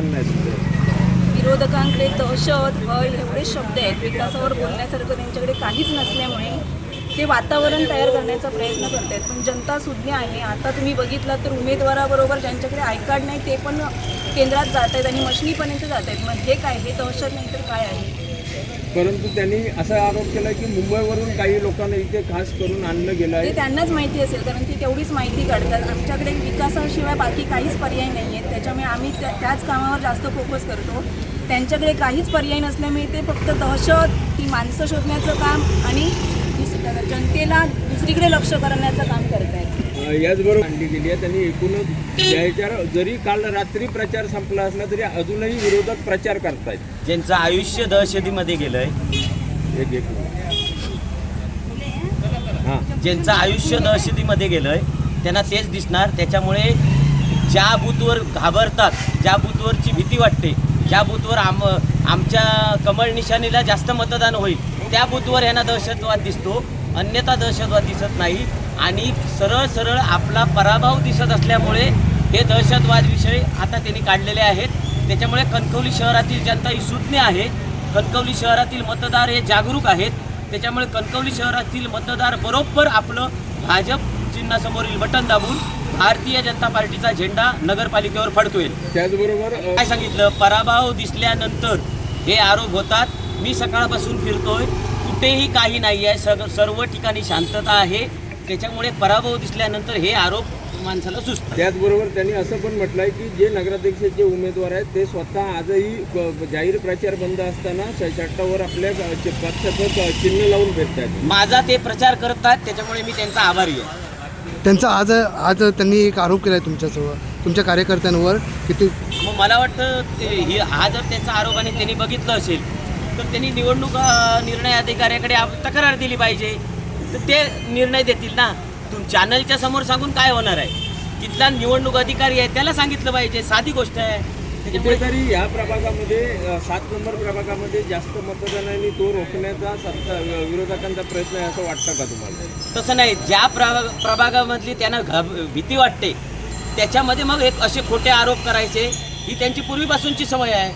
म्हणणं आहे तुमचं? विरोधकांकडे दहशत भय एवढे शब्द आहेत. विकासावर बोलण्यासारखं त्यांच्याकडे काहीच नसल्यामुळे ते वातावरण तयार करण्याचा प्रयत्न करत आहेत. पण जनता सुज्ञ आहे. आता तुम्ही बघितलं तर उमेदवाराबरोबर ज्यांच्याकडे आय कार्ड नाही ते पण केंद्रात जात आहेत आणि मशनीपर्यंत जात आहेत. मग हे काय? हे दहशत नाही तर काय आहे? परंतु त्यांनी असा आरोप केला की मुंबईवरून काही लोकांना इथे खास करून आणलं गेलं ते आहे त्यांनाच माहिती असेल कारण ती तेवढीच माहिती काढतात. आमच्याकडे विकासाशिवाय बाकी काहीच पर्याय नाही आहेत त्याच्यामुळे आम्ही त्या त्याच कामावर जास्त फोकस करतो. त्यांच्याकडे काहीच पर्याय नसल्यामुळे ते फक्त दहशत ती माणसं शोधण्याचं काम आणि जनतेला दुसरीकडे लक्ष करण्याचं काम करत आहेत याचबरोबर आणली गेली आहे. त्यांनी एकूणच याच्यावर जरी काल रात्री प्रचार संपला असला तरी अजूनही विरोधक प्रचार करतायत. ज्यांचं आयुष्य दहशतीमध्ये गेलंय. एक एक हां. ज्यांचं आयुष्य दहशतीमध्ये गेलंय त्यांना तेच दिसणार. त्याच्यामुळे ज्या बूथवर घाबरतात ज्या बूथवरची भीती वाटते ज्या बूथवर आम आमच्या कमळ निशाणीला जास्त मतदान होईल त्या बूथवर यांना दहशतवाद दिसतो. अन्यथा दहशतवाद दिसत नाही. आणि सरळ सरळ आपला पराभव दिसत असल्यामुळे हे दहशतवाद विषय आता त्यांनी काढलेले आहेत. त्याच्यामुळे कणकवली शहरातील जनता ही सुज्ञ आहे. कणकवली शहरातील मतदार हे जागरूक आहेत. त्याच्यामुळे कणकवली शहरातील मतदार बरोबर आपलं भाजप चिन्हासमोरील बटन दाबून भारतीय जनता पार्टीचा झेंडा नगरपालिकेवर फडकवेल. त्याचबरोबर काय सांगितलं? पराभव दिसल्यानंतर हे आरोप होतात. मी सकाळपासून फिरतोय. कुठेही काही नाही आहे. सग सर्व ठिकाणी शांतता आहे. त्याच्यामुळे पराभव दिसल्यानंतर हे आरोप माणसाला सुचतात. त्याचबरोबर त्यांनी असं पण म्हटलंय की जे नगराध्यक्षाचे उमेदवार आहेत ते स्वतः आजही जाहीर प्रचार बंद असताना शटावर आपल्या पक्षाचं क- चिन्ह लावून फिरतात माझा ते प्रचार करतात. त्याच्यामुळे मी त्यांचा आभारी आहे. त्यांचा आज आज त्यांनी एक आरोप केला आहे तुमच्याजवळ तुमच्या कार्यकर्त्यांवर की ते मग मला वाटतं ते ही हा जर त्यांचा आरोप आणि त्यांनी बघितलं असेल तर त्यांनी निवडणूक निर्णय अधिकाऱ्याकडे तक्रार दिली पाहिजे. तर ते निर्णय देतील ना. तुम चॅनलच्या समोर सांगून काय होणार आहे? तिथला निवडणूक अधिकारी आहे त्याला सांगितलं पाहिजे. साधी गोष्ट आहे. कुठेतरी या प्रभागामध्ये सात नंबर प्रभागामध्ये जास्त मतदानाने तो रोखण्याचा सत्ता विरोधकांचा प्रयत्न आहे असं वाटतं का तुम्हाला? तसं नाही. ज्या प्रभाग प्रभागामधली त्यांना घाब भीती वाटते त्याच्यामध्ये मग एक असे खोटे आरोप करायचे ही त्यांची पूर्वीपासूनची सवय आहे.